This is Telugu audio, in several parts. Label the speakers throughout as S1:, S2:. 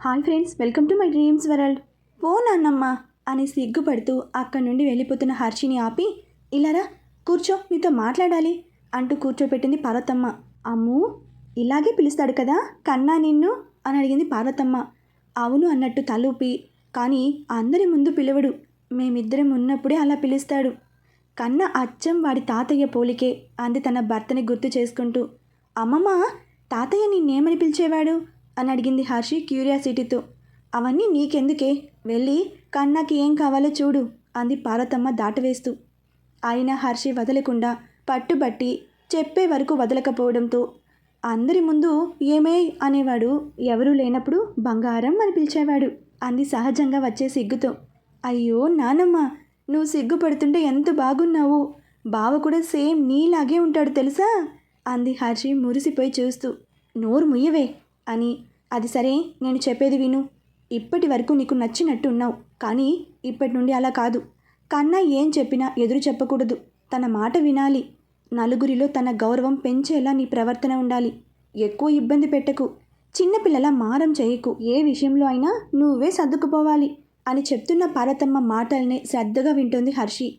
S1: Hi friends welcome to my dreams world. ఓ నాన్నమ్మ అని సిగ్గుపడుతూ అక్కడి నుండి వెళ్ళిపోతున్న హర్షిని ఆపి ఇలారా కూర్చో మీతో మాట్లాడాలి అంటూ కూర్చోపెట్టింది పార్వతమ్మ. అమ్ము ఇలాగే పిలుస్తాడు కదా కన్నా నిన్ను అని అడిగింది పార్వతమ్మ. అవును అన్నట్టు తలూపి కానీ అందరి ముందు పిలవడు మేమిద్దరం ఉన్నప్పుడే అలా పిలుస్తాడు. కన్న అచ్చం వాడి తాతయ్య పోలికే అంది తన భర్తని గుర్తు చేసుకుంటూ. అమ్మమ్మ తాతయ్య నిన్నేమని పిలిచేవాడు? అని అడిగింది హర్షి క్యూరియాసిటీతో. అవన్నీ నీకెందుకే? వెళ్ళి కన్నాకి ఏం కావాలో చూడు అంది పార్వతమ్మ దాటవేస్తూ. అయినా హర్షి వదలకుండా పట్టుబట్టి చెప్పే వరకు వదలకపోవడంతో అందరి ముందు ఏమే అనేవాడు? ఎవరూ లేనప్పుడు బంగారం అని పిలిచేవాడు అంది సహజంగా వచ్చే సిగ్గుతో. అయ్యో నానమ్మ నువ్వు సిగ్గుపడుతుంటే ఎంత బాగున్నావు? బావ కూడా సేమ్ నీలాగే ఉంటాడు తెలుసా? అంది హర్షి మురిసిపోయి చూస్తూ. నోరు ముయ్యవే అని అది సరే నేను చెప్పేది విను. ఇప్పటి వరకు నీకు నచ్చినట్టు ఉన్నావు కానీ ఇప్పటి నుండి అలా కాదు. కన్నా ఏం చెప్పినా ఎదురు చెప్పకూడదు. తన మాట వినాలి. నలుగురిలో తన గౌరవం పెంచేలా నీ ప్రవర్తన ఉండాలి. ఎక్కువ ఇబ్బంది పెట్టకు. చిన్నపిల్లల మారం చేయకు. ఏ విషయంలో అయినా నువ్వే సర్దుకుపోవాలి అని చెప్తున్న పార్వతమ్మ మాటలనే శ్రద్ధగా వింటుంది హర్షి.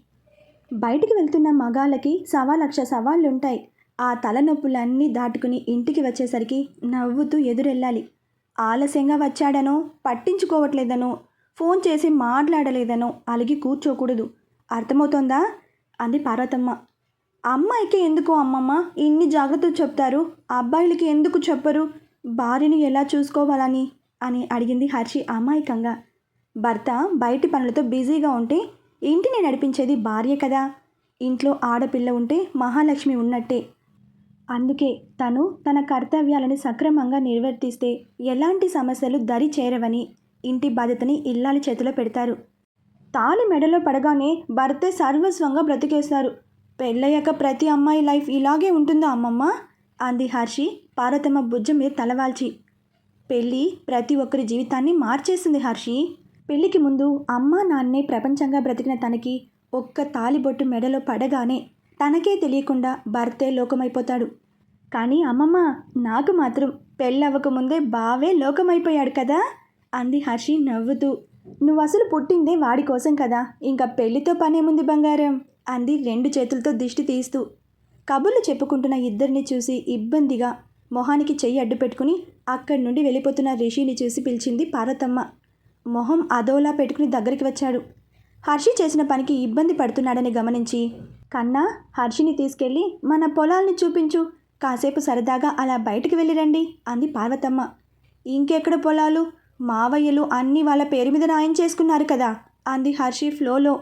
S1: బయటికి వెళ్తున్న మగాళ్ళకి సవా లక్ష సవాళ్ళుంటాయి. ఆ తలనొప్పులన్నీ దాటుకుని ఇంటికి వచ్చేసరికి నవ్వుతూ ఎదురెళ్ళాలి. ఆలస్యంగా వచ్చాడనో పట్టించుకోవట్లేదనో ఫోన్ చేసి మాట్లాడలేదనో అలిగి కూర్చోకూడదు. అర్థమవుతోందా? అంది పార్వతమ్మ. అమ్మాయికి ఎందుకు అమ్మమ్మ? ఇన్ని జాగ్రత్తలు చెప్తారు. అబ్బాయిలకి ఎందుకు చెప్పరు? భార్యని ఎలా చూసుకోవాలని? అని అడిగింది హర్షి అమాయకంగా. భర్త బయటి పనులతో బిజీగా ఉంటే ఇంటిని నడిపించేది భార్య కదా? ఇంట్లో ఆడపిల్ల ఉంటే మహాలక్ష్మి ఉన్నట్టే. అందుకే తను తన కర్తవ్యాలను సక్రమంగా నిర్వర్తిస్తే ఎలాంటి సమస్యలు దరి చేరవని ఇంటి బాధ్యతని ఇల్లాలి చేతిలో పెడతారు. తాళి మెడలో పడగానే భర్తే సర్వస్వంగా బ్రతికేస్తారు. పెళ్ళయ్యాక ప్రతి అమ్మాయి లైఫ్ ఇలాగే ఉంటుందా అమ్మమ్మ? అంది హర్షి పార్వతమ్మ భుజం మీద తలవాల్చి పెళ్ళి ప్రతి ఒక్కరి జీవితాన్ని మార్చేసింది హర్షి. పెళ్ళికి ముందు అమ్మ నాన్నే ప్రపంచంగా బ్రతికిన తనకి ఒక్క తాలిబొట్టు మెడలో పడగానే తనకే తెలియకుండా భర్తే లోకమైపోతాడు. కానీ అమ్మమ్మ నాకు మాత్రం పెళ్ళవ్వకముందే బావే లోకమైపోయాడు కదా? అంది హర్షి నవ్వుతూ. నువ్వు అసలు పుట్టిందే వాడి కోసం కదా ఇంకా పెళ్ళితో పనేముంది బంగారం? అంది రెండు చేతులతో దిష్టి తీస్తూ. కబుర్లు చెప్పుకుంటున్న ఇద్దరిని చూసి ఇబ్బందిగా మొహానికి చెయ్యి అడ్డు పెట్టుకుని అక్కడి నుండి వెళ్ళిపోతున్న రిషిని చూసి పిలిచింది పార్వతమ్మ. మొహం అదోలా పెట్టుకుని దగ్గరికి వచ్చాడు. హర్షి చేసిన పనికి ఇబ్బంది పడుతున్నాడని గమనించి కన్నా హర్షిని తీసుకెళ్ళి మన పొలాల్ని చూపించు. కాసేపు సరదాగా అలా బయటికి వెళ్ళిరండి అంది పార్వతమ్మ. ఇంకెక్కడ పొలాలు? మావయ్యలు అన్నీ వాళ్ళ పేరు మీద రాయం చేసుకున్నారు కదా అంది హర్షి ఫ్లోలో.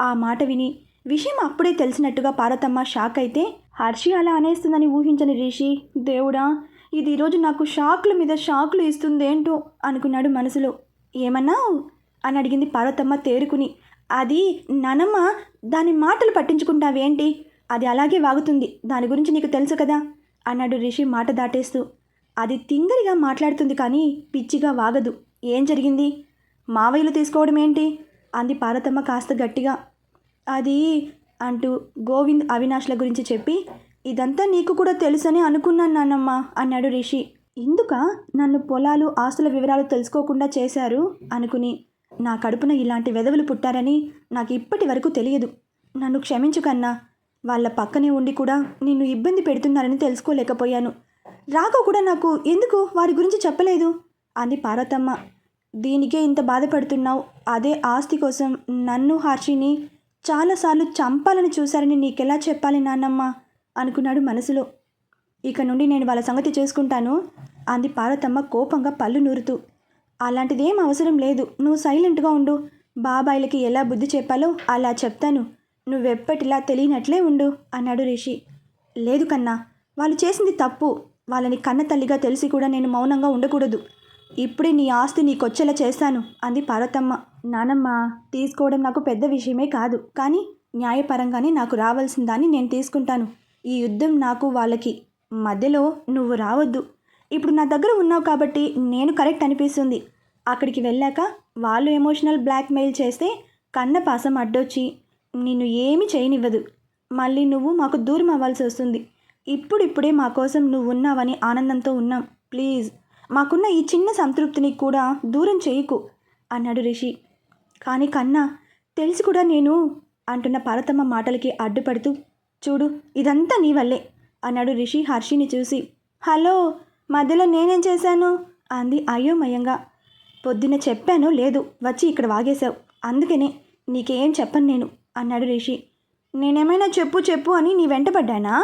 S1: ఆ మాట విని విషయం అప్పుడే తెలిసినట్టుగా పార్వతమ్మ షాక్ అయితే హర్షి అలా అనేస్తుందని ఊహించని రిషి దేవుడా ఇది ఈరోజు నాకు షాక్ల మీద షాక్లు ఇస్తుందేంటో అనుకున్నాడు మనసులో. ఏమన్నావు అని అడిగింది పార్వతమ్మ తేరుకుని. అది ననమ్మ దాని మాటలు పట్టించుకుంటావేంటి? అది అలాగే వాగుతుంది. దాని గురించి నీకు తెలుసు కదా? అన్నాడు రిషి మాట దాటేస్తూ. అది తింగరిగా మాట్లాడుతుంది కానీ పిచ్చిగా వాగదు. ఏం జరిగింది? మావయ్యలు తీసుకోవడం ఏంటి? అంది పార్వతమ్మ కాస్త గట్టిగా. అది అంటూ గోవింద్ అవినాష్ల గురించి చెప్పి ఇదంతా నీకు కూడా తెలుసని అనుకున్నాను నాన్నమ్మ అన్నాడు రిషి. ఇందుక నన్ను పొలాలు ఆస్తుల వివరాలు తెలుసుకోకుండా చేశారు? అనుకుని. నా కడుపున ఇలాంటి వెధవలు పుట్టారని నాకు ఇప్పటి వరకు తెలియదు. నన్ను క్షమించు కన్నా. వాళ్ళ పక్కనే ఉండి కూడా నిన్ను ఇబ్బంది పెడుతున్నారని తెలుసుకోలేకపోయాను. రాఘవ్ కూడా నాకు ఎందుకు? వారి గురించి చెప్పలేదు? అంది పార్వతమ్మ. దీనికే ఇంత బాధపడుతున్నావు. అదే ఆస్తి కోసం నన్ను హర్షిని చాలాసార్లు చంపాలని చూశారని నీకెలా చెప్పాలి నాన్నమ్మ? అనుకున్నాడు మనసులో. ఇక నుండి నేను వాళ్ళ సంగతి చేసుకుంటాను అంది పార్వతమ్మ కోపంగా పళ్ళు నూరుతూ. అలాంటిదేం అవసరం లేదు. నువ్వు సైలెంట్గా ఉండు. బాబాయిలకి ఎలా బుద్ధి చెప్పాలో అలా చెప్తాను. నువ్వెప్పటిలా తెలియనట్లే ఉండు అన్నాడు రిషి. లేదు కన్నా వాళ్ళు చేసింది తప్పు. వాళ్ళని కన్న తల్లిగా తెలిసి కూడా నేను మౌనంగా ఉండకూడదు. ఇప్పుడే నీ ఆస్తి నీకొచ్చేలా చేస్తాను అంది పార్వతమ్మ. నానమ్మ తీసుకోవడం నాకు పెద్ద విషయమే కాదు కానీ న్యాయపరంగానే నాకు రావాల్సిన దాన్ని నేను తీసుకుంటాను. ఈ యుద్ధం నాకు వాళ్ళకి మధ్యలో నువ్వు రావద్దు. ఇప్పుడు నా దగ్గర ఉన్నావు కాబట్టి నేను కరెక్ట్ అనిపిస్తుంది. అక్కడికి వెళ్ళాక వాళ్ళు ఎమోషనల్ బ్లాక్మెయిల్ చేస్తే కన్న పాసం అడ్డొచ్చి నిన్ను ఏమి చేయనివ్వదు. మళ్ళీ నువ్వు మాకు దూరం అవ్వాల్సి వస్తుంది. ఇప్పుడిప్పుడే మా కోసం నువ్వు ఉన్నావని ఆనందంతో ఉన్నాం. ప్లీజ్ మాకున్న ఈ చిన్న సంతృప్తిని కూడా దూరం చేయకు అన్నాడు రిషి. కానీ కన్నా తెలిసి కూడా నేను అంటున్న పార్వతమ్మ మాటలకి అడ్డుపడుతూ చూడు ఇదంతా నీ వల్లే అన్నాడు రిషి హర్షిని చూసి. హలో మధ్యలో నేనేం చేశాను? అంది అయోమయంగా. పొద్దున్న చెప్పాను లేదు వచ్చి ఇక్కడ వాగేశావు. అందుకనే నీకేం చెప్పను నేను. అన్నాడు రిషి. నేనేమైనా చెప్పు చెప్పు అని నీ వెంటపడ్డానా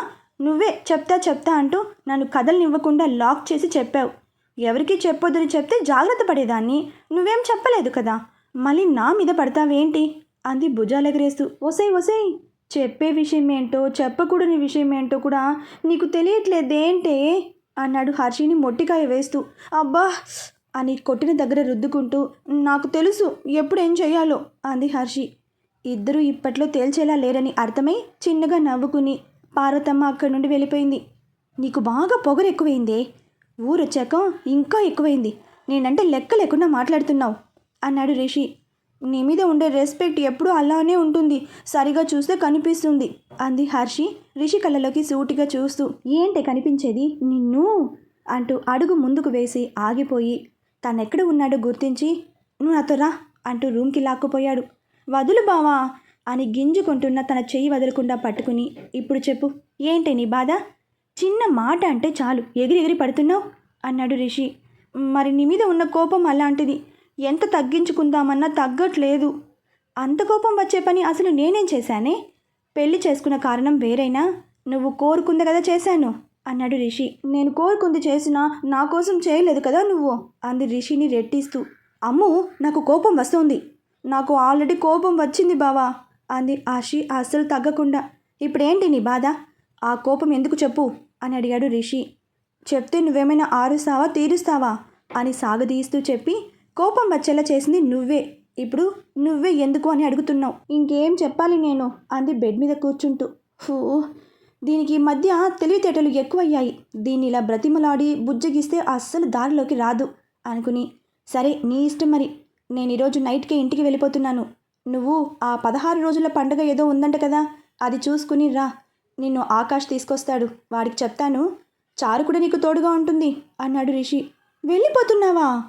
S1: నువ్వే చెప్తా చెప్తా అంటూ నన్ను కథలనివ్వకుండా లాక్ చేసి చెప్పావు. ఎవరికి చెప్పొద్దని చెప్తే జాగ్రత్త పడేదాన్ని. నువ్వేం చెప్పలేదు కదా. మళ్ళీ నా మీద పడతావేంటి? అంది భుజాలెగరేస్తూ ఒసేయ్ ఒసేయ్ చెప్పే విషయం ఏంటో చెప్పకూడని విషయం ఏంటో కూడా నీకు తెలియట్లేదేంటే? అన్నాడు హర్షిని మొట్టికాయ వేస్తూ. అబ్బా! అని కొట్టిన దగ్గర రుద్దుకుంటూ. నాకు తెలుసు ఎప్పుడు ఏం చేయాలో అంది హర్షి. ఇద్దరూ ఇప్పట్లో తేల్చేలా లేరని అర్థమై చిన్నగా నవ్వుకుని పార్వతమ్మ అక్కడి నుండి వెళ్ళిపోయింది. నీకు బాగా పొగరు ఎక్కువైందే. ఊరొచ్చాక ఇంకా ఎక్కువైంది. నేనంటే లెక్క లేకుండా మాట్లాడుతున్నావు అన్నాడు రిషి. నీ మీద ఉండే రెస్పెక్ట్ ఎప్పుడూ అలానే ఉంటుంది. సరిగా చూస్తే కనిపిస్తుంది అంది హర్షి రిషి కళ్ళలోకి సూటిగా చూస్తూ. ఏంటి కనిపించేది? నిన్ను అంటూ అడుగు ముందుకు వేసి ఆగిపోయి తనెక్కడ ఉన్నాడో గుర్తించి నువ్వు నాతో రా అంటూ రూమ్కి లాక్కుపోయాడు. వదులు బావా అని గింజుకుంటున్న తన చెయ్యి వదలకుండా పట్టుకుని ఇప్పుడు చెప్పు ఏంటి నీ బాధ? చిన్న మాట అంటే చాలు ఎగిరి ఎగిరి పడుతున్నావు? అన్నాడు రిషి. మరి నీ మీద ఉన్న కోపం అలాంటిది. ఎంత తగ్గించుకుందామన్నా తగ్గట్లేదు. అంత కోపం వచ్చే పని అసలు నేనేం చేశానే? పెళ్ళి చేసుకున్న కారణం వేరైనా? నువ్వు కోరుకుంది కదా చేశాను అన్నాడు రిషి. నేను కోరుకుంది చేసినా నా కోసం చేయలేదు కదా నువ్వు? అంది రిషిని రెట్టిస్తూ. అమ్ము నాకు కోపం వస్తుంది. నాకు ఆల్రెడీ కోపం వచ్చింది బావా అంది ఆషి అస్సలు తగ్గకుండా. ఇప్పుడేంటి నీ బాధ? ఆ కోపం ఎందుకు చెప్పు? అని అడిగాడు రిషి. చెప్తే నువ్వేమైనా ఆరుస్తావా తీరుస్తావా? అని సాగదీస్తూ చెప్పి కోపం వచ్చేలా చేసింది నువ్వే. ఇప్పుడు నువ్వే ఎందుకు అని అడుగుతున్నావు? ఇంకేం చెప్పాలి నేను? అంది బెడ్ మీద కూర్చుంటూ. ఫూ దీనికి ఈ మధ్య తెలివితేటలు ఎక్కువయ్యాయి. దీన్ని ఇలా బ్రతిమలాడి బుజ్జగిస్తే అస్సలు దారిలోకి రాదు అనుకుని. సరే నీ ఇష్టం మరి. నేను ఈరోజు నైట్కే ఇంటికి వెళ్ళిపోతున్నాను. నువ్వు ఆ పదహారు రోజుల పండుగ ఏదో ఉందంట కదా అది చూసుకుని రా. నిన్ను ఆకాష్ తీసుకొస్తాడు. వాడికి చెప్తాను చారు కూడా నీకు తోడుగా ఉంటుంది అన్నాడు రిషి. వెళ్ళిపోతున్నావా?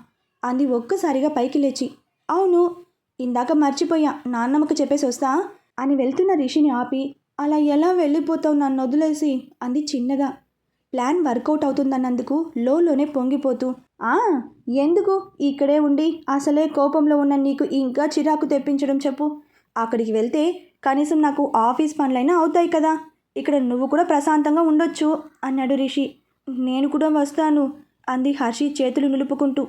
S1: అంది ఒక్కసారిగా పైకి లేచి. అవును ఇందాక మర్చిపోయా నాన్నమ్మకు చెప్పేసి వస్తా అని వెళ్తున్న రిషిని ఆపి అలా ఎలా వెళ్ళిపోతావు నన్ను వదిలేసి? అంది చిన్నగా. ప్లాన్ వర్కౌట్ అవుతుందన్నందుకు లోలోనే పొంగిపోతూ ఆ ఎందుకు? ఇక్కడే ఉండి అసలే కోపంలో ఉన్న నీకు ఇంకా చిరాకు తెప్పించడం చెప్పు. అక్కడికి వెళ్తే కనీసం నాకు ఆఫీస్ పనులైనా అవుతాయి కదా. ఇక్కడ నువ్వు కూడా ప్రశాంతంగా ఉండొచ్చు అన్నాడు రిషి. నేను కూడా వస్తాను అంది హర్షి చేతులు నిలుపుకుంటూ.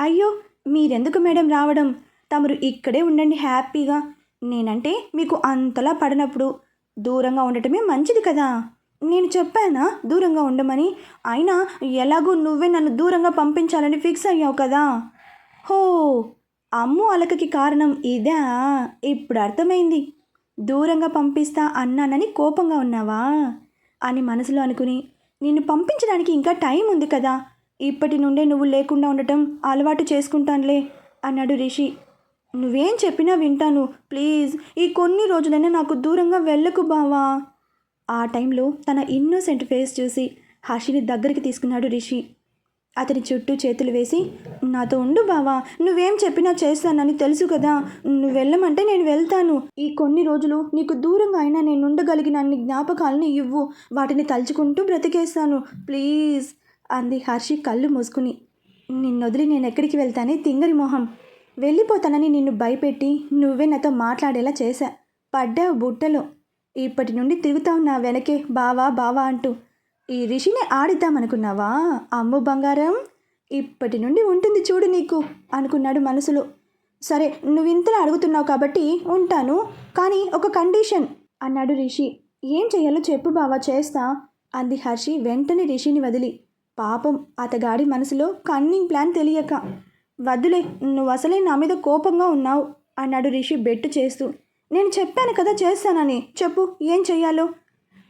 S1: అయ్యో మీరెందుకు మేడం రావడం? తమరు ఇక్కడే ఉండండి హ్యాపీగా. నేనంటే మీకు అంతలా పడినప్పుడు దూరంగా ఉండటమే మంచిది కదా. నేను చెప్పానా? దూరంగా ఉండమని. అయినా ఎలాగూ నువ్వే నన్ను దూరంగా పంపించాలని ఫిక్స్ అయ్యావు కదా. హో అమ్ము అలకకి కారణం ఇదా? ఇప్పుడు అర్థమైంది. దూరంగా పంపిస్తా అన్నానని కోపంగా ఉన్నావా? అని మనసులో అనుకుని. నిన్ను పంపించడానికి ఇంకా టైం ఉంది కదా. ఇప్పటి నుండే నువ్వు లేకుండా ఉండటం అలవాటు చేసుకుంటానులే అన్నాడు రిషి. నువ్వేం చెప్పినా వింటాను. ప్లీజ్ ఈ కొన్ని రోజులైనా నాకు దూరంగా వెళ్ళకు బావా. ఆ టైంలో తన ఇన్నోసెంట్ ఫేస్ చూసి హర్షిని దగ్గరికి తీసుకున్నాడు రిషి. అతని చుట్టూ చేతులు వేసి నాతో ఉండు బావా నువ్వేం చెప్పినా చేస్తానని తెలుసు కదా నువ్వు వెళ్ళమంటే నేను వెళ్తాను. ఈ కొన్ని రోజులు నీకు దూరంగా అయినా నేను ఉండగలిగిన అన్ని జ్ఞాపకాలను ఇవ్వు. వాటిని తలుచుకుంటూ బ్రతికేస్తాను. ప్లీజ్ అంది హర్షి కళ్ళు మూసుకుని. నిన్నొదిలి నేను ఎక్కడికి వెళ్తానే తింగరి మొహం. వెళ్ళిపోతానని నిన్ను భయపెట్టి నువ్వే నాతో మాట్లాడేలా చేశా. పడ్డావు బుట్టలో. ఇప్పటి నుండి తిరుగుతావు నా వెనకే బావా బావా అంటూ. ఈ రిషిని ఆడిద్దామనుకున్నావా? అమ్ము బంగారం ఇప్పటి నుండి ఉంటుంది చూడు నీకు అనుకున్నాడు మనసులో. సరే నువ్వు ఇంతలా అడుగుతున్నావు కాబట్టి ఉంటాను కానీ ఒక కండిషన్ అన్నాడు రిషి. ఏం చేయాలో చెప్పు బావా చేస్తా అంది హర్షి వెంటనే రిషిని వదిలి. పాపం అతగాడి మనసులో కన్నింగ్ ప్లాన్ తెలియక. వద్దులే నువ్వు అసలే నా మీద కోపంగా ఉన్నావు అన్నాడు రిషి బెట్టు చేస్తూ. నేను చెప్పాను కదా చేస్తానని. చెప్పు ఏం చెయ్యాలో?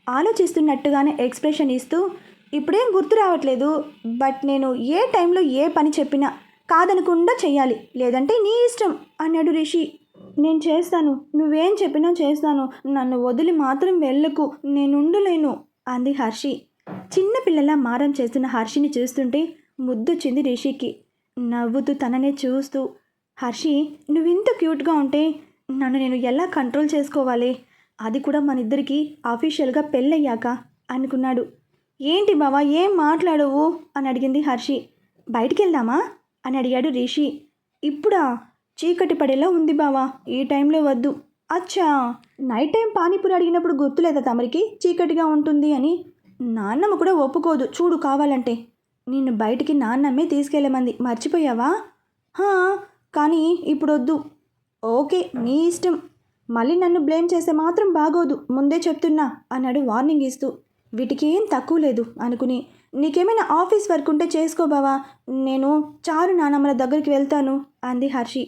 S1: ఆలోచిస్తున్నట్టుగానే ఎక్స్ప్రెషన్ ఇస్తూ ఇప్పుడేం గుర్తు రావట్లేదు బట్ నేను ఏ టైంలో ఏ పని చెప్పినా కాదనకుండా చెయ్యాలి. లేదంటే నీ ఇష్టం అన్నాడు రిషి. నేను చేస్తాను నువ్వేం చెప్పినా చేస్తాను నన్ను వదిలి మాత్రం వెళ్ళకు నేనుండలేను అంది హర్షి. చిన్నపిల్లలా మారం చేస్తున్న హర్షిని చూస్తుంటే ముద్దొచ్చింది రిషికి. నవ్వుతూ తననే చూస్తూ హర్షి నువ్వింత క్యూట్గా ఉంటే నన్ను నేను ఎలా కంట్రోల్ చేసుకోవాలి? అది కూడా మన ఇద్దరికి అఫీషియల్గా పెళ్ళయ్యాక అనుకున్నాడు. ఏంటి బావా ఏం మాట్లాడవు? అని అడిగింది హర్షి. బయటికి వెళ్దామా అని అడిగాడు రిషి. ఇప్పుడా? చీకటి పడేలా ఉంది బావా ఈ టైంలో వద్దు. అచ్చా నైట్ టైం పానీపూరి అడిగినప్పుడు గుర్తులేదా తమరికి? చీకటిగా ఉంటుంది అని. నాన్నమ్మ కూడా ఒప్పుకోదు చూడు కావాలంటే. నిన్ను బయటికి నాన్నమ్మే తీసుకెళ్ళమంది మర్చిపోయావా? హా, కానీ ఇప్పుడు వద్దు ఓకే నీ ఇష్టం. మళ్ళీ నన్ను బ్లేమ్ చేస్తే మాత్రం బాగోదు. ముందే చెప్తున్నా అన్నాడు వార్నింగ్ ఇస్తూ. వీటికి ఏం తక్కువ లేదు అనుకుని. నీకేమైనా ఆఫీస్ వర్క్ ఉంటే చేసుకో బావా. నేను చారు నానమ్మల దగ్గరికి వెళ్తాను అంది హర్షి.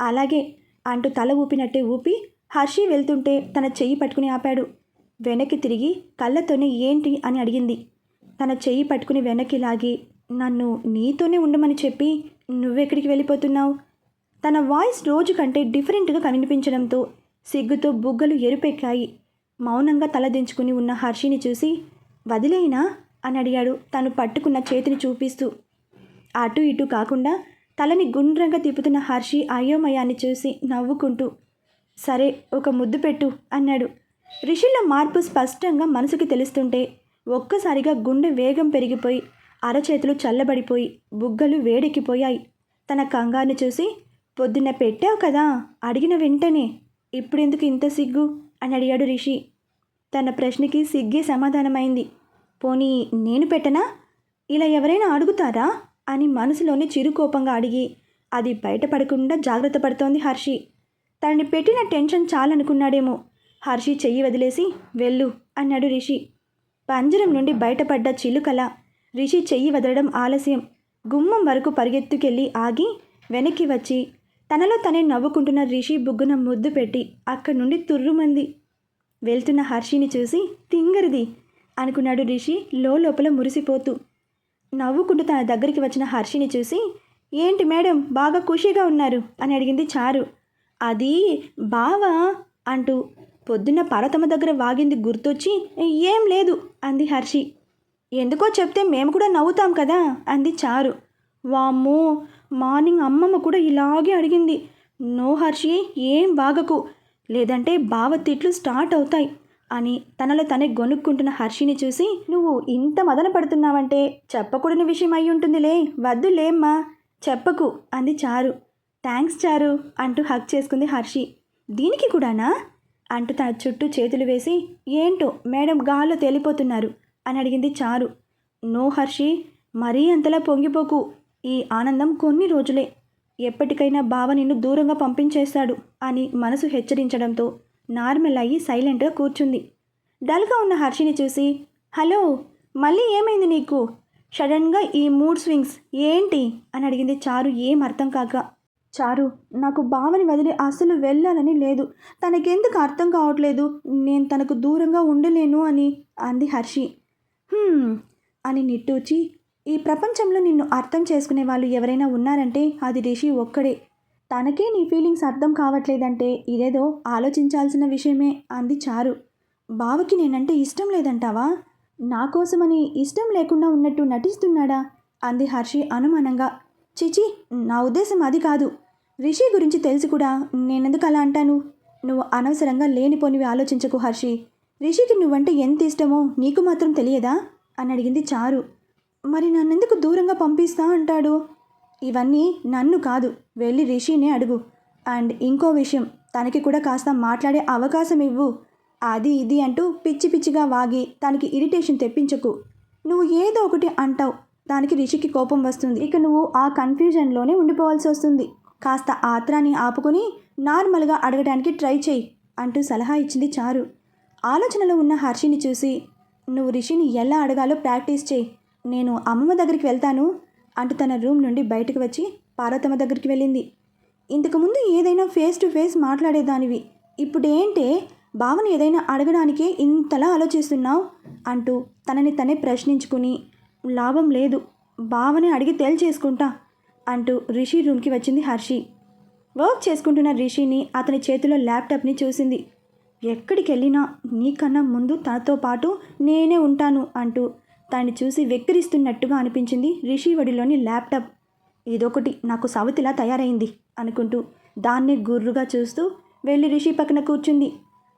S1: అలాగే అంటూ తల ఊపినట్టే ఊపి హర్షి వెళ్తుంటే తన చెయ్యి పట్టుకుని ఆపాడు. వెనక్కి తిరిగి కళ్ళతోనే ఏంటి అని అడిగింది. తన చెయ్యి పట్టుకుని వెనక్కి లాగి నన్ను నీతోనే ఉండమని చెప్పి నువ్వెక్కడికి వెళ్ళిపోతున్నావు? తన వాయిస్ రోజు కంటే డిఫరెంట్గా కనిపించడంతో సిగ్గుతో బుగ్గలు ఎరుపెక్కాయి. మౌనంగా తలదించుకుని ఉన్న హర్షిని చూసి వదిలేయినా? అని అడిగాడు తను పట్టుకున్న చేతిని చూపిస్తూ. అటు ఇటు కాకుండా తలని గుండ్రంగా తిప్పుతున్న హర్షి అయోమయాన్ని చూసి నవ్వుకుంటూ సరే ఒక ముద్దు పెట్టు అన్నాడు. రిషిలో మార్పు స్పష్టంగా మనసుకి తెలుస్తుంటే ఒక్కసారిగా గుండె వేగం పెరిగిపోయి అరచేతులు చల్లబడిపోయి బుగ్గలు వేడెక్కిపోయాయి. తన కంగారుని చూసి పొద్దున్న పెట్టావు కదా? అడిగిన వెంటనే. ఇప్పుడెందుకు ఇంత సిగ్గు? అని అడిగాడు రిషి. తన ప్రశ్నకి సిగ్గే సమాధానమైంది. పోనీ నేను పెట్టనా? ఇలా ఎవరైనా అడుగుతారా? అని మనసులోనే చిరుకోపంగా అడిగి అది బయటపడకుండా జాగ్రత్త పడుతోంది హర్షి. తనని పెట్టిన టెన్షన్ చాలనుకున్నాడేమో. హర్షి చెయ్యి వదిలేసి వెళ్ళు అన్నాడు రిషి. పంజరం నుండి బయటపడ్డ చిలుకల రిషి చెయ్యి వదలడం ఆలస్యం. గుమ్మం వరకు పరిగెత్తుకెళ్ళి ఆగి వెనక్కి వచ్చి తనలో తనే నవ్వుకుంటున్న రిషి బుగ్గున ముద్దు పెట్టి అక్కడి నుండి తుర్రుమంది. వెళ్తున్న హర్షిని చూసి తింగరిది అనుకున్నాడు రిషి లోపల మురిసిపోతూ. నవ్వుకుంటూ తన దగ్గరికి వచ్చిన హర్షిని చూసి ఏంటి మేడం బాగా ఖుషీగా ఉన్నారు అని అడిగింది చారు. అది బావా అంటూ పొద్దున్న పరతమ్మ దగ్గర వాగింది గుర్తొచ్చి ఏం లేదు అంది హర్షి. ఎందుకో చెప్తే మేము కూడా నవ్వుతాం కదా అంది చారు. వామ్మో మార్నింగ్ అమ్మమ్మ కూడా ఇలాగే అడిగింది. నో హర్షి ఏం బాగకు. లేదంటే బావ తిట్లు స్టార్ట్ అవుతాయి అని తనలో తనే గొనుక్కుంటున్న హర్షిని చూసి నువ్వు ఇంత మదన పడుతున్నావంటే చెప్పకూడని విషయం అయి ఉంటుందిలే. వద్దులేమ్మా చెప్పకు అంది చారు. థ్యాంక్స్ చారు అంటూ హక్ చేసుకుంది హర్షి. దీనికి కూడానా? అంటూ తన చుట్టూ చేతులు వేసి ఏంటో మేడం గాల్లో తేలిపోతున్నారు అని అడిగింది చారు. నో హర్షి మరీ అంతలా పొంగిపోకు. ఈ ఆనందం కొన్ని రోజులే. ఎప్పటికైనా బావ నిన్ను దూరంగా పంపించేస్తాడు అని మనసు హెచ్చరించడంతో నార్మల్ అయ్యి సైలెంట్గా కూర్చుంది. డల్గా ఉన్న హర్షిని చూసి హలో మళ్ళీ ఏమైంది నీకు? సడన్గా ఈ మూడ్ స్వింగ్స్ ఏంటి? అని అడిగింది చారు ఏం అర్థం కాక. చారు నాకు బావని వదిలి అసలు వెళ్ళాలని లేదు. తనకెందుకు అర్థం కావట్లేదు? నేను తనకు దూరంగా ఉండలేను అని అంది హర్షి. అని నిట్టూచి ఈ ప్రపంచంలో నిన్ను అర్థం చేసుకునే వాళ్ళు ఎవరైనా ఉన్నారంటే అది రిషి ఒక్కడే. తనకే నీ ఫీలింగ్స్ అర్థం కావట్లేదంటే ఇదేదో ఆలోచించాల్సిన విషయమే అంది చారు. బావకి నేనంటే ఇష్టం లేదంటావా? నా కోసమని ఇష్టం లేకుండా ఉన్నట్టు నటిస్తున్నాడా? అంది హర్షి అనుమానంగా. చిచి నా ఉద్దేశం అది కాదు. రిషి గురించి తెలిసి కూడా నేనెందుకు అలా అంటాను? నువ్వు అనవసరంగా లేనిపోనివి ఆలోచించకు హర్షి. రిషికి నువ్వంటే ఎంత ఇష్టమో నీకు మాత్రం తెలియదా? అని అడిగింది చారు. మరి నన్నెందుకు దూరంగా పంపిస్తా అంటాడు? ఇవన్నీ నన్ను కాదు వెళ్ళి రిషినే అడుగు. అండ్ ఇంకో విషయం తనకి కూడా కాస్త మాట్లాడే అవకాశం ఇవ్వు. అది ఇది అంటూ పిచ్చి పిచ్చిగా వాగి తనకి ఇరిటేషన్ తెప్పించకు. నువ్వు ఏదో ఒకటి అంటావు దానికి రిషికి కోపం వస్తుంది. ఇక నువ్వు ఆ కన్ఫ్యూజన్లోనే ఉండిపోవాల్సి వస్తుంది. కాస్త ఆత్రాన్ని ఆపుకొని నార్మల్గా అడగడానికి ట్రై చేయి అంటూ సలహా ఇచ్చింది చారు. ఆలోచనలో ఉన్న హర్షిని చూసి నువ్వు రిషిని ఎలా అడగాలో ప్రాక్టీస్ చేయి నేను అమ్మమ్మ దగ్గరికి వెళ్తాను. అంటూ తన రూమ్ నుండి బయటకు వచ్చి పార్వతమ్మ దగ్గరికి వెళ్ళింది. ఇంతకుముందు ఏదైనా ఫేస్ టు ఫేస్ మాట్లాడేదానివి. ఇప్పుడు ఏంటే? భావన ఏదైనా అడగడానికే ఇంతలా ఆలోచిస్తున్నావు? అంటూ తనని తనే ప్రశ్నించుకుని లాభం లేదు. భావని అడిగి తేల్చేసుకుంటా అంటూ రిషి రూమ్కి వచ్చింది హర్షి. వర్క్ చేసుకుంటున్న రిషిని అతని చేతిలో ల్యాప్టాప్ని చూసింది. ఎక్కడికి వెళ్ళినా నీకన్నా ముందు తనతో పాటు నేనే ఉంటాను అంటూ తనని చూసి వెక్కిరిస్తున్నట్టుగా అనిపించింది. రిషి ఒడిలోని ల్యాప్టాప్. ఇదొకటి నాకు సవతిలా తయారైంది అనుకుంటూ దాన్నే గుర్రుగా చూస్తూ వెళ్ళి రిషి పక్కన కూర్చుంది.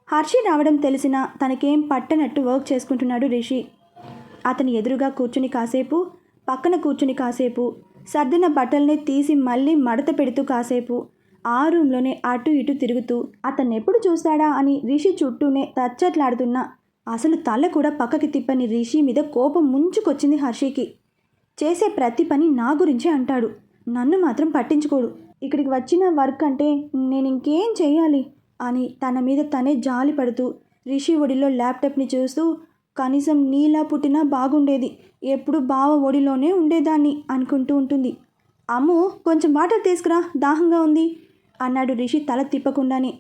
S1: హర్షి రావడం తెలిసినా తనకేం పట్టనట్టు వర్క్ చేసుకుంటున్నాడు రిషి. అతని ఎదురుగా కూర్చుని కాసేపు పక్కన కూర్చుని కాసేపు సర్దిన బట్టల్ని తీసి మళ్ళీ మడత పెడుతూ కాసేపు ఆ రూమ్లోనే అటు ఇటు తిరుగుతూ అతన్ని ఎప్పుడు చూస్తాడా అని రిషి చుట్టూనే తచ్చట్లాడుతున్నా. అసలు తల కూడా పక్కకి తిప్పని రిషి మీద కోపం ముంచుకొచ్చింది హర్షికి. చేసే ప్రతి పని నా గురించే అంటాడు. నన్ను మాత్రం పట్టించుకోడు. ఇక్కడికి వచ్చిన వర్క్ అంటే నేను ఇంకేం చేయాలి అని తన మీద తనే జాలి పడుతూ రిషి ఒడిలో ల్యాప్టాప్ని చూస్తూ కనీసం నీలా పుట్టినా బాగుండేది. ఎప్పుడు బావ ఒడిలోనే ఉండేదాన్ని అనుకుంటూ ఉంటుంది. అమ్ము కొంచెం వాటర్ తీసుకురా దాహంగా ఉంది అన్నాడు రిషి తల తిప్పకుండానే.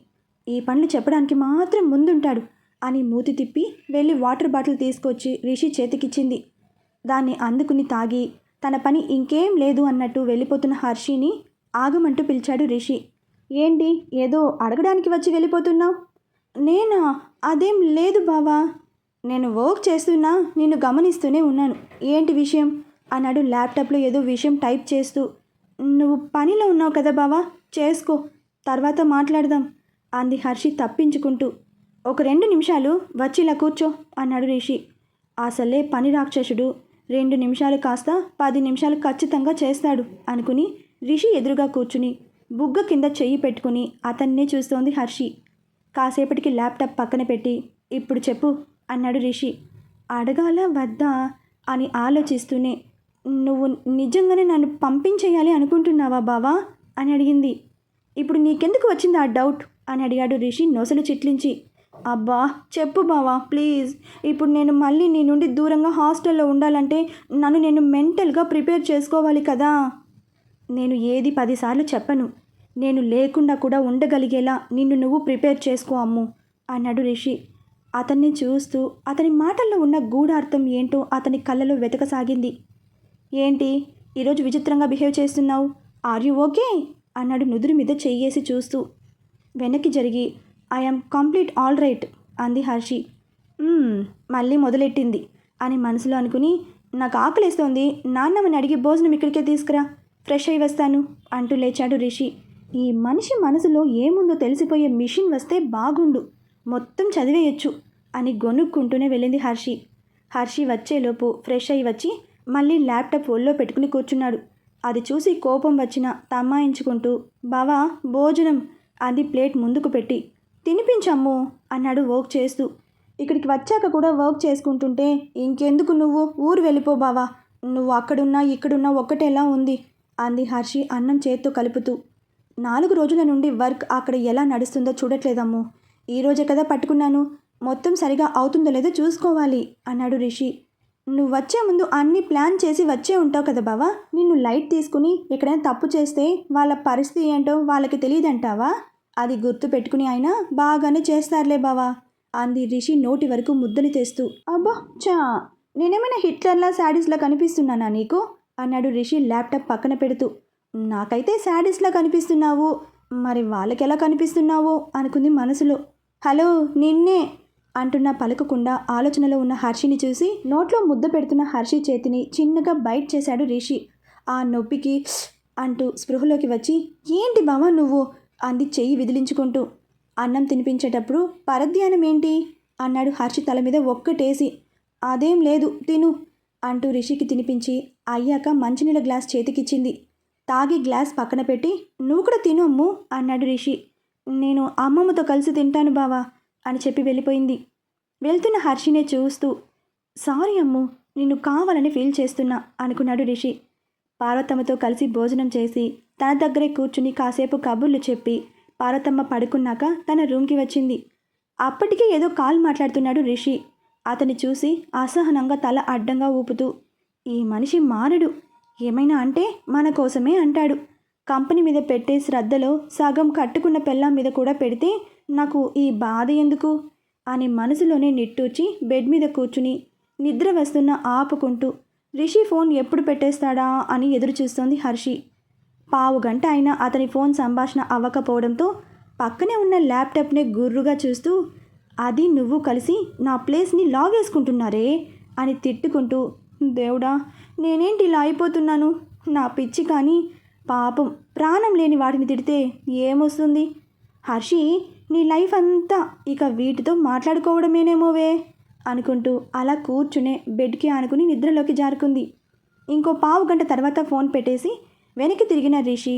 S1: ఈ పనులు చెప్పడానికి మాత్రం ముందుంటాడు. అని మూతి తిప్పి వెళ్ళి వాటర్ బాటిల్ తీసుకొచ్చి రిషి చేతికిచ్చింది. దాన్ని అందుకుని తాగి తన పని ఇంకేం లేదు అన్నట్టు వెళ్ళిపోతున్న హర్షిని ఆగమంటూ పిలిచాడు రిషి. ఏంటి ఏదో అడగడానికి వచ్చి వెళ్ళిపోతున్నావు? నేనా? అదేం లేదు బావా. నేను వర్క్ చేస్తున్నా నిన్ను గమనిస్తూనే ఉన్నాను. ఏంటి విషయం? అన్నాడు ల్యాప్టాప్లో ఏదో విషయం టైప్ చేస్తూ. నువ్వు పనిలో ఉన్నావు కదా బావా చేసుకో తర్వాత మాట్లాడదాం అంది హర్షి తప్పించుకుంటూ. ఒక రెండు నిమిషాలు వచ్చి ఇలా కూర్చో అన్నాడు రిషి. అసలే పని రాక్షసుడు. రెండు నిమిషాలు కాస్త పది నిమిషాలు ఖచ్చితంగా చేస్తాడు అనుకుని రిషి ఎదురుగా కూర్చుని బుగ్గ కింద చెయ్యి పెట్టుకుని అతన్నే చూస్తోంది హర్షి. కాసేపటికి ల్యాప్టాప్ పక్కన పెట్టి ఇప్పుడు చెప్పు అన్నాడు రిషి. అడగాల వద్దా అని ఆలోచిస్తూనే నువ్వు నిజంగానే నన్ను పంపించేయాలి అనుకుంటున్నావా బావా అని అడిగింది. ఇప్పుడు నీకెందుకు వచ్చింది ఆ డౌట్ అని అడిగాడు రిషి నొసలు చిట్లించి. అబ్బా చెప్పు బావా ప్లీజ్. ఇప్పుడు నేను మళ్ళీ నీ నుండి దూరంగా హాస్టల్లో ఉండాలంటే నన్ను నేను మెంటల్గా ప్రిపేర్ చేసుకోవాలి కదా. నేను ఏది పదిసార్లు చెప్పను. నేను లేకుండా కూడా ఉండగలిగేలా నిన్ను నువ్వు ప్రిపేర్ చేసుకో అమ్ము అన్నాడు రిషి. అతన్ని చూస్తూ అతని మాటల్లో ఉన్న గూఢార్థం ఏంటో అతని కళ్ళలో వెతకసాగింది. ఏంటి? ఈరోజు విచిత్రంగా బిహేవ్ చేస్తున్నావు? Are you okay? అన్నాడు నుదురు మీద చెయ్యేసి చూస్తూ. వెనక్కి జరిగి ఐఎమ్ కంప్లీట్ ఆల్ రైట్ అంది హర్షి. మళ్ళీ మొదలెట్టింది అని మనసులో అనుకుని నాకు ఆకలిస్తోంది నాన్నమ్మని అడిగి భోజనం ఇక్కడికే తీసుకురా ఫ్రెష్ అయి వస్తాను అంటూ లేచాడు రిషి. ఈ మనిషి మనసులో ఏముందో తెలిసిపోయే మిషన్ వస్తే బాగుండు మొత్తం చదివేయచ్చు అని గొనుక్కుంటూనే వెళ్ళింది హర్షి. హర్షి వచ్చేలోపు ఫ్రెష్ అయి వచ్చి మళ్ళీ ల్యాప్టాప్ ఒళ్ళో పెట్టుకుని కూర్చున్నాడు. అది చూసి కోపం వచ్చిన తమాయించుకుంటూ బావా భోజనం అది ప్లేట్ ముందుకు పెట్టి. తినిపించమ్ము అన్నాడు వర్క్ చేస్తూ. ఇక్కడికి వచ్చాక కూడా వర్క్ చేసుకుంటుంటే ఇంకెందుకు నువ్వు? ఊరు వెళ్ళిపో బావా. నువ్వు అక్కడున్నా ఇక్కడున్నా ఒక్కటేలా ఉంది అంది హర్షి అన్నం చేత్తో కలుపుతూ. నాలుగు రోజుల నుండి వర్క్ అక్కడ ఎలా నడుస్తుందో చూడట్లేదమ్ము. ఈ రోజే కదా పట్టుకున్నాను. మొత్తం సరిగా అవుతుందో లేదో చూసుకోవాలి అన్నాడు రిషి. నువ్వు వచ్చే ముందు అన్ని ప్లాన్ చేసి వచ్చే ఉంటావు కదా బావా. నిన్ను లైట్ తీసుకుని ఎక్కడైనా తప్పు చేస్తే వాళ్ళ పరిస్థితి ఏంటో వాళ్ళకి తెలియదంటావా? అది గుర్తు పెట్టుకుని అయినా బాగానే చేస్తారులే బావా అంది రిషి నోటి వరకు ముద్దని తెస్తూ. అబ్బా చా నేనేమైనా హిట్లర్లా శాడీస్లా కనిపిస్తున్నానా నీకు? అన్నాడు రిషి ల్యాప్టాప్ పక్కన పెడుతూ. నాకైతే శాడీస్లా కనిపిస్తున్నావు. మరి వాళ్ళకెలా కనిపిస్తున్నావో? అనుకుంది మనసులో. హలో నిన్నే! అంటున్న పలకకుండా ఆలోచనలో ఉన్న హర్షిని చూసి నోట్లో ముద్ద పెడుతున్న హర్షి చేతిని చిన్నగా బైట్ చేశాడు రిషి. ఆ నొప్పికి అంటూ స్పృహలోకి వచ్చి ఏంటి బావా నువ్వు? అంది చెయ్యి విదిలించుకుంటూ. అన్నం తినిపించేటప్పుడు పరధ్యానం ఏంటి? అన్నాడు హర్షి తల మీద ఒక్కటేసి. అదేం లేదు తిను అంటూ రిషికి తినిపించి అయ్యాక మంచినీళ్ళ గ్లాస్ చేతికిచ్చింది. తాగి గ్లాస్ పక్కన పెట్టి నువ్వు కూడా తిను అమ్ము అన్నాడు రిషి. నేను అమ్మమ్మతో కలిసి తింటాను బావా అని చెప్పి వెళ్ళిపోయింది. వెళ్తున్న హర్షినే చూస్తూ సారీ అమ్ము నిన్ను కావాలని ఫీల్ చేస్తున్నా అనుకున్నాడు రిషి. పార్వతమ్మతో కలిసి భోజనం చేసి తన దగ్గరే కూర్చుని కాసేపు కబుర్లు చెప్పి పార్వతమ్మ పడుకున్నాక తన రూమ్కి వచ్చింది. అప్పటికే ఏదో కాల్ మాట్లాడుతున్నాడు రిషి. అతని చూసి అసహనంగా తల అడ్డంగా ఊపుతూ ఈ మనిషి మారడు. ఏమైనా అంటే మన కోసమే అంటాడు. కంపెనీ మీద పెట్టే శ్రద్ధలో సగం కట్టుకున్న పెళ్ళాం మీద కూడా పెడితే నాకు ఈ బాధ ఎందుకు? అని మనసులోనే నిట్టూర్చి బెడ్ మీద కూర్చుని నిద్ర వస్తున్న ఆపుకుంటూ రిషి ఫోన్ ఎప్పుడు పెట్టేస్తాడా? అని ఎదురుచూస్తోంది హర్షి. పావు గంట అయినా అతని ఫోన్ సంభాషణ అవ్వకపోవడంతో పక్కనే ఉన్న ల్యాప్టాప్ని గుర్రుగా చూస్తూ అది నువ్వు కలిసి నా ప్లేస్ని లాగేసుకుంటున్నారే? అని తిట్టుకుంటూ దేవుడా నేనేంటి ఇలా అయిపోతున్నాను? నా పిచ్చి కానీ పాపం ప్రాణం లేని వాటిని తిడితే ఏమొస్తుంది? హర్షి నీ లైఫ్ అంతా ఇక వీటితో మాట్లాడుకోవడమేనేమోవే? అనుకుంటూ అలా కూర్చునే బెడ్కి ఆనుకుని నిద్రలోకి జారుకుంది. ఇంకో పావు గంట తర్వాత ఫోన్ పెట్టేసి వెనక్కి తిరిగిన రిషి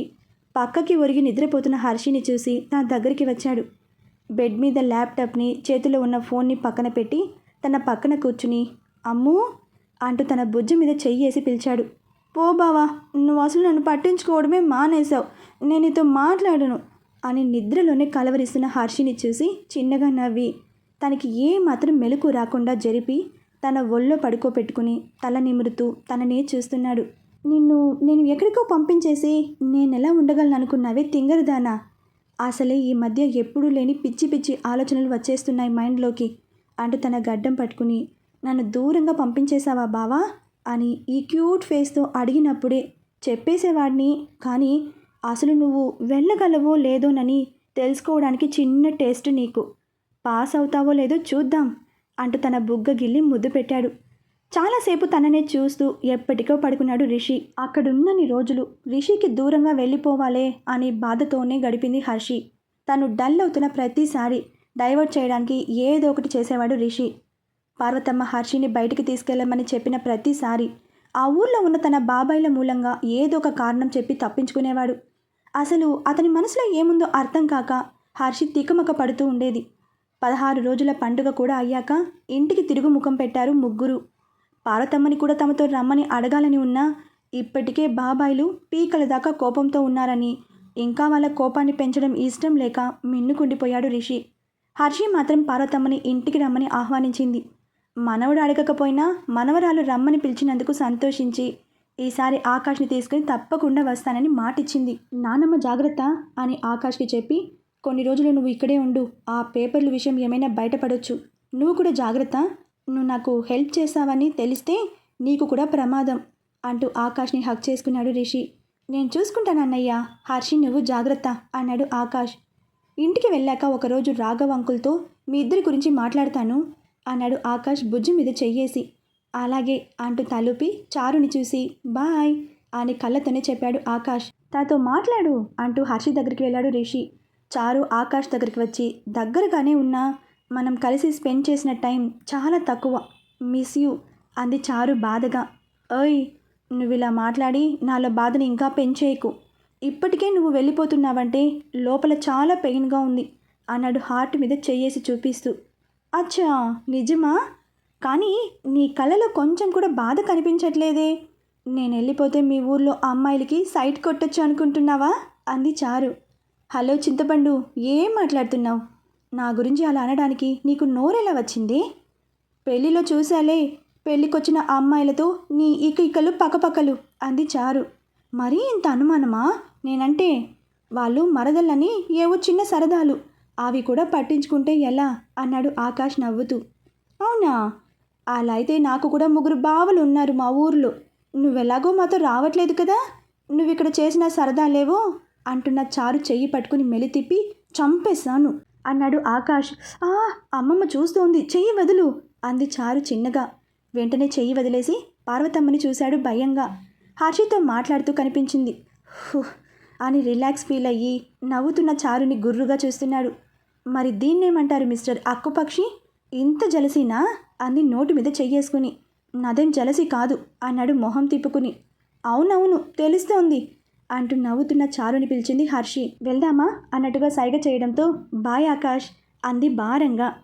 S1: పక్కకి ఒరిగి నిద్రపోతున్న హర్షిని చూసి తన దగ్గరికి వచ్చాడు. బెడ్ మీద ల్యాప్టాప్ని చేతిలో ఉన్న ఫోన్ని పక్కన పెట్టి తన పక్కన కూర్చుని అమ్మూ! అంటూ తన భుజం మీద చెయ్యేసి పిలిచాడు. పో బావా నువ్వు అసలు నన్ను పట్టించుకోవడమే మానేశావు. నేను నీతో మాట్లాడను అని నిద్రలోనే కలవరిస్తున్న హర్షిని చూసి చిన్నగా నవ్వి తనకి ఏ మాత్రం మెలకు రాకుండా జరిపి తన ఒళ్ళో పడుకోబెట్టుకుని తల నిమురుతూ తననే చూస్తున్నాడు. నిన్ను నేను ఎక్కడికో పంపించేసి నేను ఎలా ఉండగలను అనుకున్నావే తింగరదానా? అసలే ఈ మధ్య ఎప్పుడూ లేని పిచ్చి పిచ్చి ఆలోచనలు వచ్చేస్తున్నాయి మైండ్లోకి. అంటూ తన గడ్డం పట్టుకుని నన్ను దూరంగా పంపించేశావా బావా? అని ఈ క్యూట్ ఫేస్తో అడిగినప్పుడే చెప్పేసేవాడిని కానీ అసలు నువ్వు వెళ్ళగలవో లేదోనని తెలుసుకోవడానికి చిన్న టేస్ట్ నీకు. పాస్ అవుతావో లేదో చూద్దాం అంటూ తన బుగ్గ గిల్లి ముద్దు పెట్టాడు. చాలాసేపు తననే చూస్తూ ఎప్పటికో పడుకున్నాడు రిషి. అక్కడున్నన్ని రోజులు రిషికి దూరంగా వెళ్ళిపోవాలే అనే బాధతోనే గడిపింది హర్షి. తను డల్ అవుతున్న ప్రతిసారి డైవర్ట్ చేయడానికి ఏదో ఒకటి చేసేవాడు రిషి. పార్వతమ్మ హర్షిని బయటికి తీసుకెళ్ళమని చెప్పిన ప్రతిసారి ఆ ఊర్లో ఉన్న తన బాబాయిల మూలంగా ఏదో ఒక కారణం చెప్పి తప్పించుకునేవాడు. అసలు అతని మనసులో ఏముందో అర్థం కాక హర్షి తికమక పడుతూ ఉండేది. పదహారు రోజుల పండుగ కూడా అయ్యాక ఇంటికి తిరుగు ముఖం పెట్టారు ముగ్గురు. పార్వతమ్మని కూడా తమతో రమ్మని అడగాలని ఉన్నా ఇప్పటికే బాబాయిలు పీకల దాకా కోపంతో ఉన్నారని. ఇంకా వాళ్ళ కోపాన్ని పెంచడం ఇష్టం లేక మిన్నుకుండిపోయాడు రిషి. హర్షి మాత్రం పార్వతమ్మని ఇంటికి రమ్మని ఆహ్వానించింది. మనవడు అడగకపోయినా మనవరాలు రమ్మని పిలిచినందుకు సంతోషించి ఈసారి ఆకాష్ని తీసుకుని తప్పకుండా వస్తానని మాటిచ్చింది. నానమ్మ జాగ్రత్త అని ఆకాష్కి చెప్పి కొన్ని రోజులు నువ్వు ఇక్కడే ఉండు. ఆ పేపర్ల విషయం ఏమైనా బయటపడొచ్చు. నువ్వు కూడా జాగ్రత్త. నువ్వు నాకు హెల్ప్ చేశావని తెలిస్తే నీకు కూడా ప్రమాదం అంటూ ఆకాష్ని హక్ చేసుకున్నాడు రిషి. నేను చూసుకుంటాను అన్నయ్య హర్షి నువ్వు జాగ్రత్త అన్నాడు ఆకాష్. ఇంటికి వెళ్ళాక ఒకరోజు రాఘవ్ అంకుల్తో మీ ఇద్దరి గురించి మాట్లాడతాను అన్నాడు ఆకాష్ బుజ్జి మీద చెయ్యేసి. అలాగే అంటూ తలుపి చారుని చూసి బాయ్ అని కళ్ళతోనే చెప్పాడు ఆకాష్. తనతో మాట్లాడు అంటూ హర్షి దగ్గరికి వెళ్ళాడు రిషి. చారు ఆకాష్ దగ్గరికి వచ్చి దగ్గరగానే ఉన్నా మనం కలిసి స్పెండ్ చేసిన టైం చాలా తక్కువ. Miss you. అంది చారు బాధగా. ఓయ్ నువ్వు ఇలా మాట్లాడి నాలో బాధని ఇంకా పెంచేయకు. ఇప్పటికే నువ్వు వెళ్ళిపోతున్నావంటే లోపల చాలా పెయిన్గా ఉంది అన్నాడు హార్ట్ మీద చెయ్యేసి చూపిస్తూ. అచ్చా నిజమా? కానీ నీ కళ్ళలో కొంచెం కూడా బాధ కనిపించట్లేదే. నేను వెళ్ళిపోతే మీ ఊర్లో అమ్మాయిలకి సైట్ కొట్టొచ్చు అనుకుంటున్నావా? అంది చారు. హలో చింతపండు ఏం మాట్లాడుతున్నావు? నా గురించి అలా అనడానికి నీకు నోరెలా వచ్చింది? పెళ్ళిలో చూశాలే పెళ్ళికొచ్చిన అమ్మాయిలతో నీ ఇక ఇకలు పక్కపక్కలు అంది చారు. మరీ ఇంత అనుమానమా? నేనంటే వాళ్ళు మరదళ్ళని ఏవో చిన్న సరదాలు అవి కూడా పట్టించుకుంటే ఎలా? అన్నాడు ఆకాష్ నవ్వుతూ. అవునా? అలా అయితే నాకు కూడా ముగ్గురు బావలు ఉన్నారు మా ఊర్లో. నువ్వెలాగో మాతో రావట్లేదు కదా? నువ్వు ఇక్కడ చేసిన సరదాలేవో? అంటున్న చారు చెయ్యి పట్టుకుని మెలి తిప్పి చంపేశాను. అన్నాడు ఆకాష్. ఆ అమ్మమ్మ చూస్తోంది. చెయ్యి వదులు అంది చారు చిన్నగా. వెంటనే చెయ్యి వదిలేసి పార్వతమ్మని చూశాడు భయంగా. హర్షితో మాట్లాడుతూ కనిపించింది. హు అని రిలాక్స్ ఫీల్ అయ్యి నవ్వుతున్న చారుని గుర్రుగా చూస్తున్నాడు. మరి దీన్నేమంటారు మిస్టర్? అక్కుపక్షి ఇంత జలసీనా? అంది నోటి మీద చెయ్యేసుకుని. నాదేం జలసి కాదు అన్నాడు మొహం తిప్పుకుని. అవునవును తెలుస్తోంది. అంటూ నవ్వుతున్న చారుని పిలిచింది హర్షి. వెళ్దామా? అన్నట్టుగా సైగ చేయడంతో బాయ్ ఆకాష్ అంది భారంగా.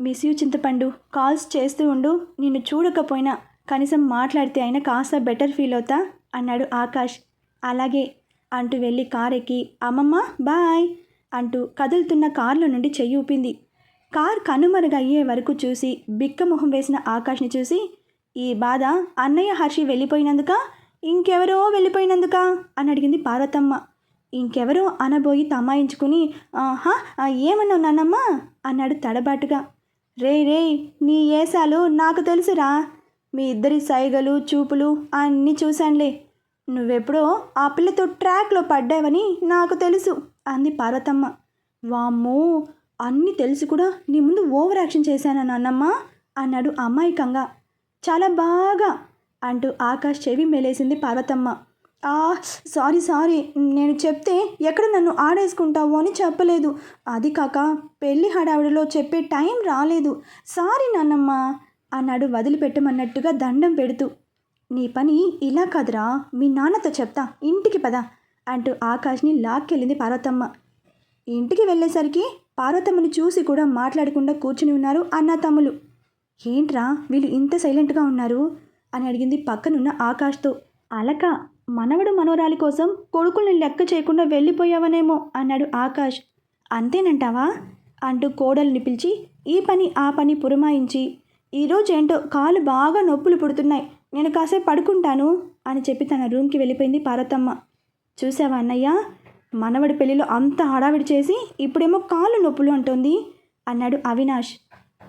S1: మిస్ యూ చింతపండు కాల్స్ చేస్తూ ఉండు నిన్ను చూడకపోయినా కనీసం మాట్లాడితే అయినా కాస్త బెటర్ ఫీల్ అవుతా అన్నాడు ఆకాష్. అలాగే అంటూ వెళ్ళి కారెక్కి ఎక్కి అమ్మమ్మ బాయ్ అంటూ కదులుతున్న కార్లో నుండి చెయ్యి ఊపింది. కార్ కనుమరుగయ్యే వరకు చూసి బిక్కమొహం వేసిన ఆకాష్ని చూసి ఈ బాధ అన్నయ్య హర్షి వెళ్ళిపోయినందుక? ఇంకెవరో వెళ్ళిపోయినందుక? అని అడిగింది పార్వతమ్మ. ఇంకెవరో అనబోయి తమాయించుకుని ఆహా ఏమన్నావు నాన్నమ్మ? అన్నాడు తడబాటుగా. రే రే నీ ఏసాలు నాకు తెలుసురా. మీ ఇద్దరి సైగలు చూపులు అన్నీ చూశానులే. నువ్వెప్పుడో ఆ పిల్లతో ట్రాక్లో పడ్డావని నాకు తెలుసు అంది పార్వతమ్మ. వామ్మో అన్నీ తెలిసి కూడా నీ ముందు ఓవర్ యాక్షన్ చేశానా నాన్నమ్మ? అన్నాడు అమాయకంగా. చాలా బాగా అంటూ ఆకాష్ చెవి మెలేసింది పార్వతమ్మ. ఆ సారీ సారీ నేను చెప్తే ఎక్కడ నన్ను ఆడేసుకుంటావు అని చెప్పలేదు. అది కాక పెళ్ళి హడావిడిలో చెప్పే టైం రాలేదు. సారీ నాన్నమ్మ అన్నాడు వదిలిపెట్టమన్నట్టుగా దండం పెడుతూ. నీ పని ఇలా కాదురా మీ నాన్నతో చెప్తా ఇంటికి పద అంటూ ఆకాష్ని లాక్కెళ్ళింది పార్వతమ్మ. ఇంటికి వెళ్ళేసరికి పార్వతమ్మని చూసి కూడా మాట్లాడకుండా కూర్చుని ఉన్నారు అన్న తమ్ములు ఏంట్రా వీళ్ళు ఇంత సైలెంట్గా ఉన్నారు? అని అడిగింది పక్కనున్న ఆకాష్తో. అలక మనవడు మనవరాలి కోసం కొడుకుల్ని లెక్క చేయకుండా వెళ్ళిపోయావనేమో అన్నాడు ఆకాష్. అంతేనంటావా? అంటూ కోడల్ని పిలిచి ఈ పని ఆ పని పురమాయించి ఈరోజు ఏంటో కాలు బాగా నొప్పులు పుడుతున్నాయి నేను కాసేపు పడుకుంటాను అని చెప్పి తన రూమ్కి వెళ్ళిపోయింది పార్వతమ్మ. చూసావా అన్నయ్య? మనవడి పెళ్ళిలో అంత హడావిడి చేసి ఇప్పుడేమో కాళ్ళు నొప్పులు అంటుంది అన్నాడు అవినాష్.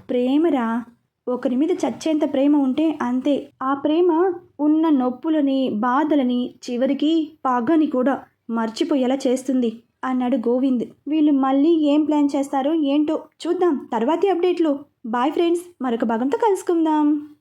S1: ప్రేమరా? ఒకరి మీద చచ్చేంత ప్రేమ ఉంటే అంతే. ఆ ప్రేమ ఉన్న నొప్పులని బాధలని చివరికి పగని కూడా మర్చిపోయేలా చేస్తుంది అన్నాడు గోవింద్. వీళ్ళు మళ్ళీ ఏం ప్లాన్ చేస్తారో ఏంటో చూద్దాం. తర్వాతి అప్డేట్లు. బాయ్ ఫ్రెండ్స్ మరొక భాగంతో కలుసుకుందాం.